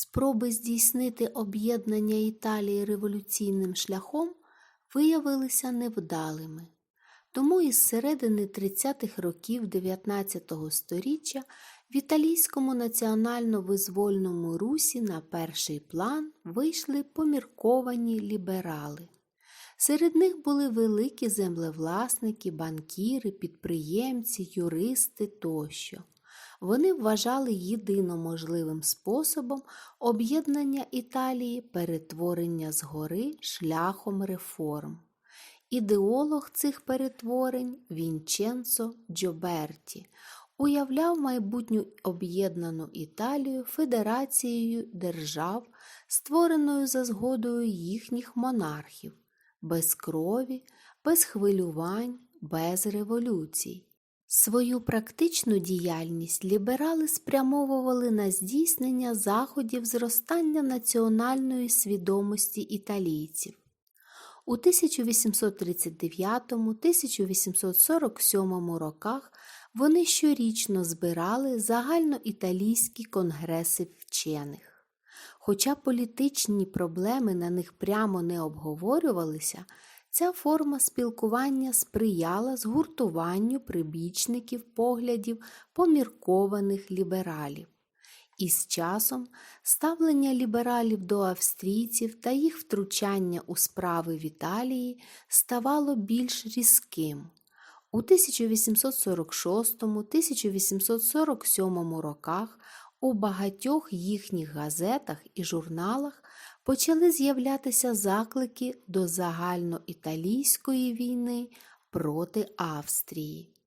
Спроби здійснити об'єднання Італії революційним шляхом виявилися невдалими. Тому із середини 30-х років 19 століття в італійському національно-визвольному русі на перший план вийшли помірковані ліберали. Серед них були великі землевласники, банкіри, підприємці, юристи тощо. Вони вважали єдино можливим способом об'єднання Італії перетворення згори шляхом реформ. Ідеолог цих перетворень Вінченцо Джоберті уявляв майбутню об'єднану Італію федерацією держав, створеною за згодою їхніх монархів, без крові, без хвилювань, без революцій. Свою практичну діяльність ліберали спрямовували на здійснення заходів зростання національної свідомості італійців. У 1839-1847 роках вони щорічно збирали загальноіталійські конгреси вчених. Хоча політичні проблеми на них прямо не обговорювалися, ця форма спілкування сприяла згуртуванню прибічників поглядів поміркованих лібералів. І з часом ставлення лібералів до австрійців та їх втручання у справи в Італії ставало більш різким. У 1846-1847 роках у багатьох їхніх газетах і журналах почали з'являтися заклики до загальноіталійської війни проти Австрії.